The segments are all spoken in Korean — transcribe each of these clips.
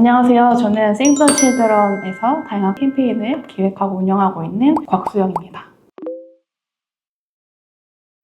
안녕하세요. 저는 더 칠드런에서 다양한 캠페인을 기획하고 운영하고 있는 곽수영입니다.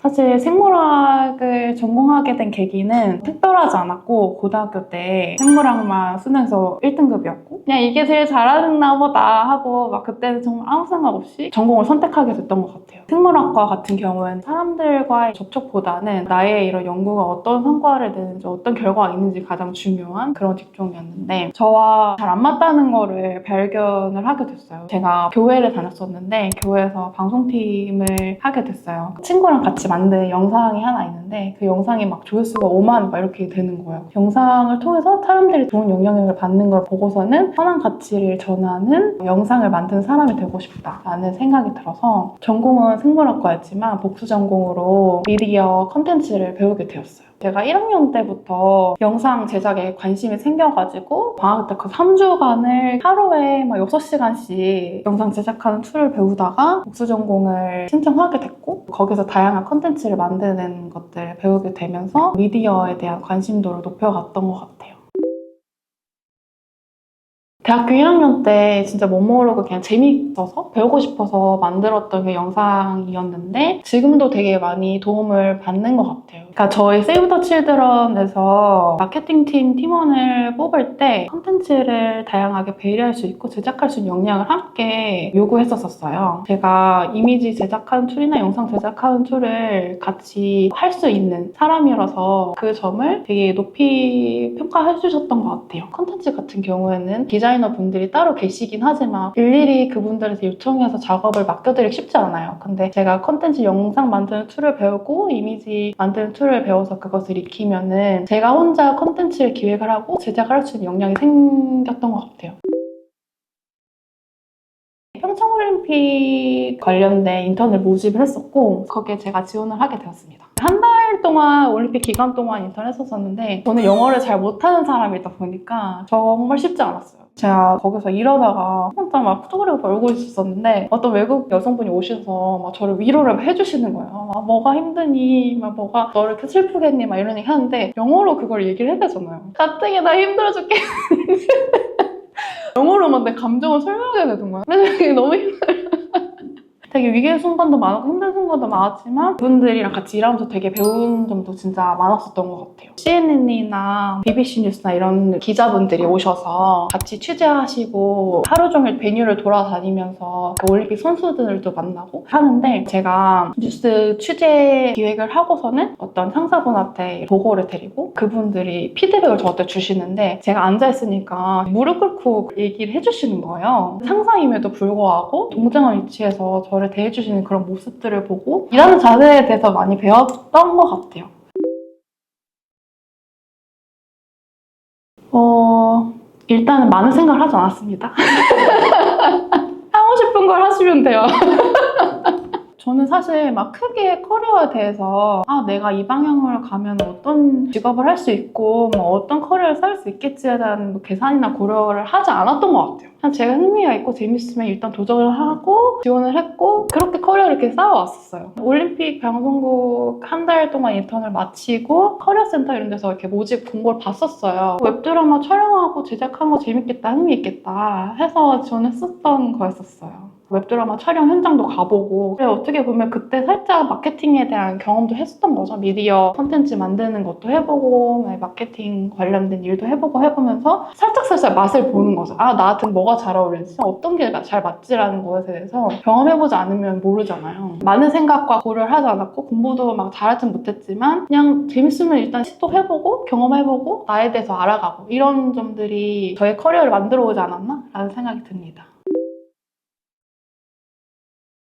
사실 생물학을 전공하게 된 계기는 특별하지 않았고 고등학교 때 생물학만 수능에서 1등급이었고 그냥 이게 제일 잘하나 보다 하고 막 그때는 정말 아무 생각 없이 전공을 선택하게 됐던 것 같아요. 생물학과 같은 경우는 사람들과의 접촉보다는 나의 이런 연구가 어떤 성과를 내는지 어떤 결과가 있는지 가장 중요한 그런 직종이었는데 저와 잘 안 맞다는 거를 발견을 하게 됐어요. 제가 교회를 다녔었는데 교회에서 방송팀을 하게 됐어요. 친구랑 같이 만든 영상이 하나 있는데 그 영상이 막 조회수가 5만 막 이렇게 되는 거예요. 영상을 통해서 사람들이 좋은 영향력을 받는 걸 보고서는 선한 가치를 전하는 영상을 만드는 사람이 되고 싶다라는 생각이 들어서 전공은 생물학과였지만 복수 전공으로 미디어 컨텐츠를 배우게 되었어요. 제가 1학년 때부터 영상 제작에 관심이 생겨가지고 방학 때 그 3주간을 하루에 막 6시간씩 영상 제작하는 툴을 배우다가 복수 전공을 신청하게 됐고 거기서 다양한 컨텐츠를 만드는 것들을 배우게 되면서 미디어에 대한 관심도를 높여갔던 것 같아요. 대학교 1학년 때 진짜 못 모르고 그냥 재미있어서 배우고 싶어서 만들었던 게 영상이었는데 지금도 되게 많이 도움을 받는 것 같아요. 그러니까 저희 세이브 더 칠드런에서 마케팅팀 팀원을 뽑을 때 컨텐츠를 다양하게 배려할 수 있고 제작할 수 있는 역량을 함께 요구했었어요. 제가 이미지 제작하는 툴이나 영상 제작하는 툴을 같이 할 수 있는 사람이라서 그 점을 되게 높이 평가해 주셨던 것 같아요. 컨텐츠 같은 경우에는 디자 이너 분들이 따로 계시긴 하지만 일일이 그분들한테 요청해서 작업을 맡겨드리기 쉽지 않아요. 근데 제가 컨텐츠 영상 만드는 툴을 배우고 이미지 만드는 툴을 배워서 그것을 익히면은 제가 혼자 컨텐츠를 기획을 하고 제작을 할 수 있는 역량이 생겼던 것 같아요. 평창올림픽 관련된 인턴을 모집을 했었고 거기에 제가 지원을 하게 되었습니다. 한 달 동안 올림픽 기간 동안 인턴 했었었는데 저는 영어를 잘 못하는 사람이다 보니까 정말 쉽지 않았어요. 제가 거기서 일하다가 혼자 막 포토그래프 벌고 있었었는데 어떤 외국 여성분이 오셔서 막 저를 위로를 해주시는 거예요. 막 뭐가 힘드니? 막 뭐가 너를 이렇게 슬프겠니? 막 이런 얘기 하는데 영어로 그걸 얘기를 해야 되잖아요. 가뜩이 나 힘들어 죽겠는데 영어로만 내 감정을 설명해야 되는 거야. 그래서 너무 힘들어. 되게 위기의 순간도 많았고 힘든 순간도 많았지만 그분들이랑 같이 일하면서 되게 배운 점도 진짜 많았었던 것 같아요. CNN이나 BBC 뉴스나 이런 기자분들이 오셔서 같이 취재하시고 하루 종일 베뉴를 돌아다니면서 그 올림픽 선수들도 만나고 하는데 제가 뉴스 취재 기획을 하고서는 어떤 상사분한테 보고를 드리고 그분들이 피드백을 저한테 주시는데 제가 앉아있으니까 무릎 꿇고 얘기를 해주시는 거예요. 상사임에도 불구하고 동등한 위치에서 저를 대해주시는 그런 모습들을 보고 일하는 자세에 대해서 많이 배웠던 것 같아요. 어, 일단은 많은 생각을 하지 않았습니다. 하고 싶은 걸 하시면 돼요. 저는 사실 막 크게 커리어에 대해서 아 내가 이 방향으로 가면 어떤 직업을 할 수 있고 뭐 어떤 커리어를 쌓을 수 있겠지에 대한 뭐 계산이나 고려를 하지 않았던 것 같아요. 그냥 제가 흥미가 있고 재밌으면 일단 도전을 하고 지원을 했고 그렇게 커리어를 이렇게 쌓아왔었어요. 올림픽 방송국 한 달 동안 인턴을 마치고 커리어 센터 이런 데서 이렇게 모집 공고를 봤었어요. 웹드라마 촬영하고 제작하는 거 재밌겠다, 흥미있겠다 해서 썼던 거였었어요. 웹드라마 촬영 현장도 가보고 그래 어떻게 보면 그때 살짝 마케팅에 대한 경험도 했었던 거죠. 미디어 컨텐츠 만드는 것도 해보고 네, 마케팅 관련된 일도 해보고 해보면서 살짝살짝 맛을 보는 거죠. 아 나한테 뭐가 잘 어울리지 어떤 게 잘 맞지라는 것에 대해서 경험해보지 않으면 모르잖아요. 많은 생각과 고려를 하지 않았고 공부도 막 잘하진 못했지만 그냥 재밌으면 일단 시도해보고 경험해보고 나에 대해서 알아가고 이런 점들이 저의 커리어를 만들어 오지 않았나? 라는 생각이 듭니다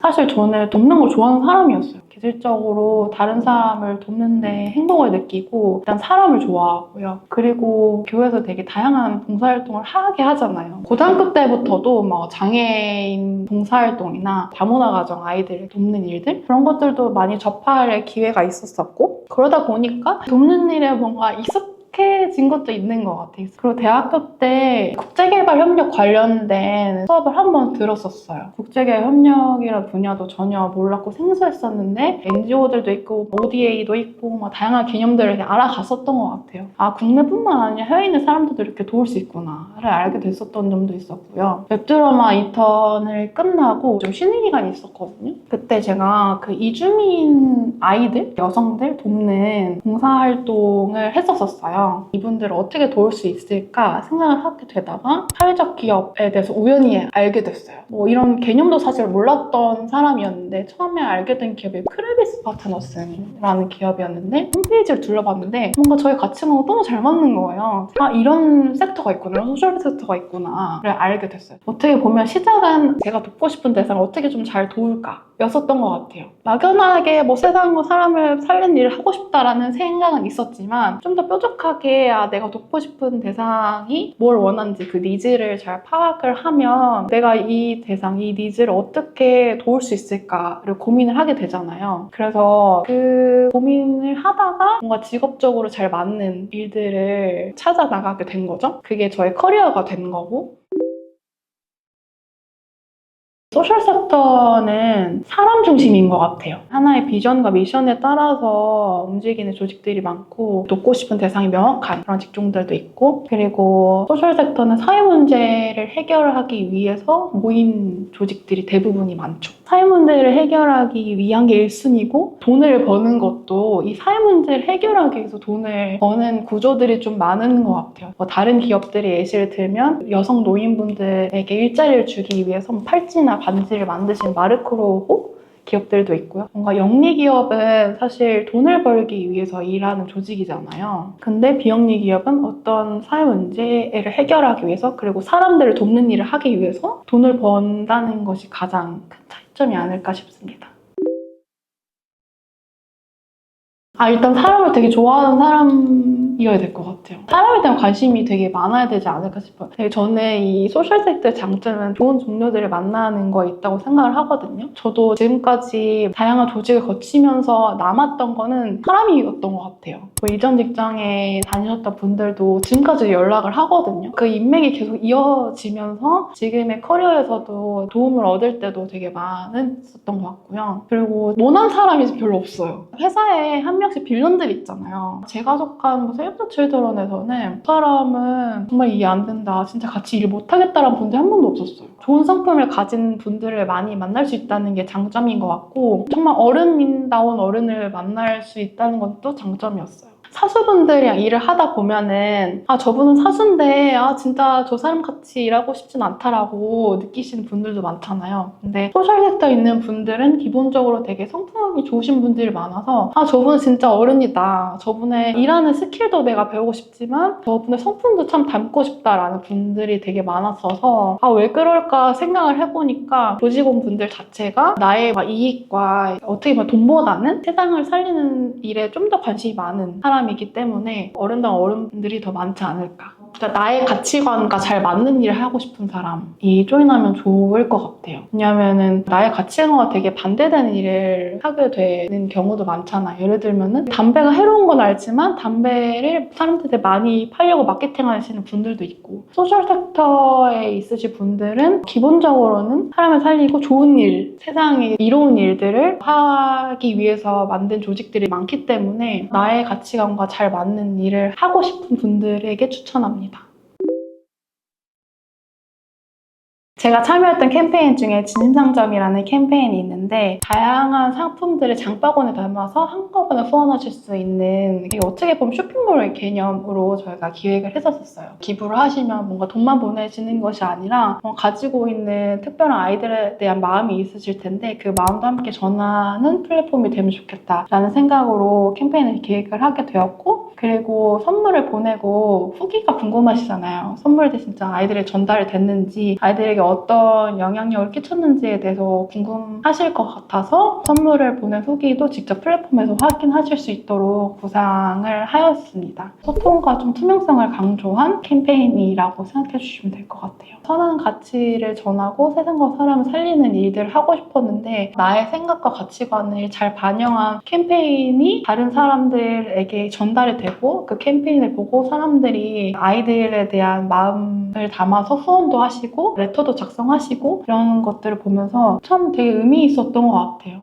사실 저는 돕는 걸 좋아하는 사람이었어요. 기질적으로 다른 사람을 돕는데 행복을 느끼고 일단 사람을 좋아하고요. 그리고 교회에서 되게 다양한 봉사활동을 하게 하잖아요. 고등학교 때부터도 막 장애인 봉사활동이나 다문화 가정 아이들을 돕는 일들 그런 것들도 많이 접할 기회가 있었었고 그러다 보니까 돕는 일에 뭔가 익숙 익숙해진 것도 있는 것 같아요. 그리고 대학교 때 국제개발 협력 관련된 수업을 한 번 들었었어요. 국제개발 협력이라는 분야도 전혀 몰랐고 생소했었는데 NGO들도 있고 ODA도 있고 막 다양한 개념들을 알아갔었던 것 같아요. 아 국내뿐만 아니라 해외에 있는 사람들도 이렇게 도울 수 있구나를 알게 됐었던 점도 있었고요. 웹드라마 인턴을 끝나고 좀 쉬는 기간이 있었거든요. 그때 제가 그 이주민 아이들, 여성들 돕는 봉사활동을 했었었어요. 이분들을 어떻게 도울 수 있을까 생각을 하게 되다가 사회적 기업에 대해서 우연히 알게 됐어요. 뭐 이런 개념도 사실 몰랐던 사람이었는데 처음에 알게 된 기업이 크레비스 파트너스라는 기업이었는데 홈페이지를 둘러봤는데 뭔가 저희 가치관과 너무 잘 맞는 거예요. 아 이런 섹터가 있구나, 이런 소셜 섹터가 있구나를 알게 됐어요. 어떻게 보면 시작은 제가 돕고 싶은 대상을 어떻게 좀 잘 도울까 였었던 것 같아요. 막연하게 뭐 세상과 사람을 살리는 일을 하고 싶다라는 생각은 있었지만 좀 더 뾰족하게 아, 내가 돕고 싶은 대상이 뭘 원하는지 그 니즈를 잘 파악을 하면 내가 이 대상, 이 니즈를 어떻게 도울 수 있을까를 고민을 하게 되잖아요. 그래서 그 고민을 하다가 뭔가 직업적으로 잘 맞는 일들을 찾아 나가게 된 거죠. 그게 저의 커리어가 된 거고 소셜 섹터는 사람 중심인 것 같아요. 하나의 비전과 미션에 따라서 움직이는 조직들이 많고 돕고 싶은 대상이 명확한 그런 직종들도 있고 그리고 소셜 섹터는 사회 문제를 해결하기 위해서 모인 조직들이 대부분이 많죠. 사회 문제를 해결하기 위한 게 1순위고 돈을 버는 것도 이 사회 문제를 해결하기 위해서 돈을 버는 구조들이 좀 많은 것 같아요. 뭐 다른 기업들이 예시를 들면 여성 노인분들에게 일자리를 주기 위해서 뭐 팔찌나 반지를 만드신 마르크로호 기업들도 있고요. 뭔가 영리 기업은 사실 돈을 벌기 위해서 일하는 조직이잖아요. 근데 비영리 기업은 어떤 사회 문제를 해결하기 위해서 그리고 사람들을 돕는 일을 하기 위해서 돈을 번다는 것이 가장 큰 차이점이 아닐까 싶습니다. 아, 일단 사람을 되게 좋아하는 사람이어야 될 것 같아요. 사람에 대한 관심이 되게 많아야 되지 않을까 싶어요. 되게 저는 이 소셜 섹터의 장점은 좋은 동료들을 만나는 거에 있다고 생각을 하거든요. 저도 지금까지 다양한 조직을 거치면서 남았던 거는 사람이었던 것 같아요. 뭐 이전 직장에 다니셨던 분들도 지금까지 연락을 하거든요. 그 인맥이 계속 이어지면서 지금의 커리어에서도 도움을 얻을 때도 되게 많았었던 것 같고요. 그리고 모난 사람이 별로 없어요. 회사에 한명 씩 빌런들이 있잖아요. 제가 속한 뭐 세이브더 칠드런에서는 그 사람은 정말 이해 안 된다. 진짜 같이 일 못하겠다라는 분들이 한 번도 없었어요. 좋은 성품을 가진 분들을 많이 만날 수 있다는 게 장점인 것 같고 정말 어른다운 어른을 만날 수 있다는 것도 장점이었어요. 사수분들이랑 일을 하다 보면은 아 저분은 사수인데 아 진짜 저 사람 같이 일하고 싶진 않다라고 느끼시는 분들도 많잖아요. 근데 소셜 섹터에 있는 분들은 기본적으로 되게 성품이 좋으신 분들이 많아서 아 저분은 진짜 어른이다. 저분의 일하는 스킬도 내가 배우고 싶지만 저분의 성품도 참 닮고 싶다라는 분들이 되게 많았어서 아 왜 그럴까 생각을 해보니까 조직원 분들 자체가 나의 막 이익과 어떻게 보면 돈보다는 세상을 살리는 일에 좀 더 관심이 많은 사람이 기 때문에 어른당 어른들이 더 많지 않을까. 그러니까 나의 가치관과 잘 맞는 일을 하고 싶은 사람이 조인하면 좋을 것 같아요. 왜냐하면은 나의 가치관과 되게 반대되는 일을 하게 되는 경우도 많잖아요. 예를 들면은 담배가 해로운 건 알지만 담배를 사람들한테 많이 팔려고 마케팅 하시는 분들도 있고 소셜 섹터에 있으신 분들은 기본적으로는 사람을 살리고 좋은 일, 세상에 이로운 일들을 하기 위해서 만든 조직들이 많기 때문에 나의 가치관과 잘 맞는 일을 하고 싶은 분들에게 추천합니다. 제가 참여했던 캠페인 중에 진심상점이라는 캠페인이 있는데 다양한 상품들을 장바구니에 담아서 한꺼번에 후원하실 수 있는 어떻게 보면 쇼핑몰 개념으로 저희가 기획을 했었어요. 기부를 하시면 뭔가 돈만 보내시는 것이 아니라 어, 가지고 있는 특별한 아이들에 대한 마음이 있으실 텐데 그 마음도 함께 전하는 플랫폼이 되면 좋겠다라는 생각으로 캠페인을 기획을 하게 되었고 그리고 선물을 보내고 후기가 궁금하시잖아요. 선물이 진짜 아이들에 전달이 됐는지 아이들에게 어떤 영향력을 끼쳤는지에 대해서 궁금하실 것 같아서 선물을 보낸 후기도 직접 플랫폼에서 확인하실 수 있도록 구상을 하였습니다. 소통과 좀 투명성을 강조한 캠페인이라고 생각해 주시면 될 것 같아요. 선한 가치를 전하고 세상과 사람을 살리는 일들을 하고 싶었는데 나의 생각과 가치관을 잘 반영한 캠페인이 다른 사람들에게 전달이 되고 그 캠페인을 보고 사람들이 아이들에 대한 마음을 담아서 후원도 하시고 레터도 작성하시고 이런 것들을 보면서 참 되게 의미 있었던 것 같아요.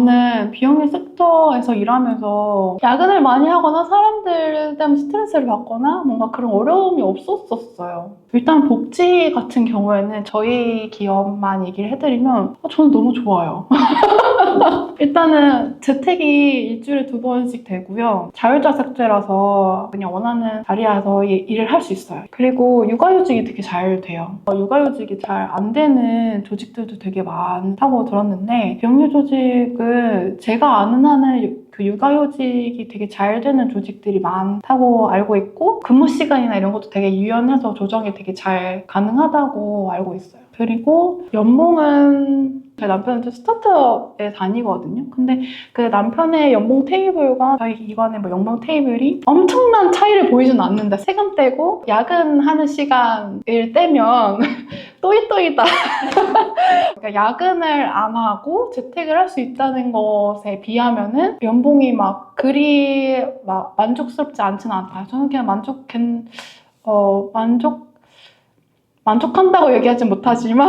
저는 비영리 섹터에서 일하면서 야근을 많이 하거나 사람들 때문에 스트레스를 받거나 뭔가 그런 어려움이 없었었어요. 일단 복지 같은 경우에는 저희 기업만 얘기를 해드리면 어, 저는 너무 좋아요. 일단은 재택이 일주일에 두 번씩 되고요. 자율자석제라서 그냥 원하는 자리에서 이- 일을 할 수 있어요. 그리고 육아휴직이 되게 잘 돼요. 어, 육아휴직이 잘 안 되는 조직들도 되게 많다고 들었는데 병유 조직 은 제가 아는 한은 유- 그 육아휴직이 되게 잘 되는 조직들이 많다고 알고 있고 근무 시간이나 이런 것도 되게 유연해서 조정이 되게 잘 가능하다고 알고 있어요. 그리고 연봉은 제 남편은 좀 스타트업에 다니거든요. 근데 그 남편의 연봉 테이블과 저희 기관의 뭐 연봉 테이블이 엄청난 차이를 보이진 않는데 세금 떼고 야근하는 시간을 떼면 또이또이다. 그러니까 야근을 안 하고 재택을 할 수 있다는 것에 비하면은 연봉이 막 그리 막 만족스럽지 않지는 않아요. 저는 그냥 만족했 어 만족 만족한다고 얘기하진 못하지만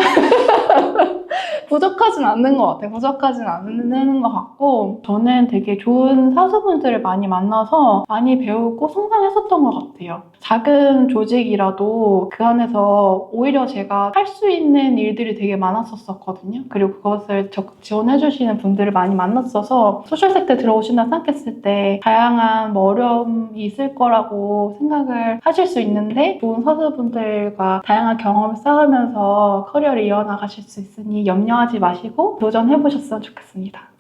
부족하진 않는 것 같아요. 부족하진 않는 것 같고 저는 되게 좋은 사수분들을 많이 만나서 많이 배우고 성장했었던 것 같아요. 작은 조직이라도 그 안에서 오히려 제가 할 수 있는 일들이 되게 많았었거든요. 그리고 그것을 적극 지원해주시는 분들을 많이 만났어서 소셜섹터 들어오신다 생각했을 때 다양한 뭐 어려움이 있을 거라고 생각을 하실 수 있는데 좋은 사수분들과 다양한 경험을 쌓으면서 커리어를 이어나가실 수 있으니 염려 하지 마시고 도전해 보셨으면 좋겠습니다.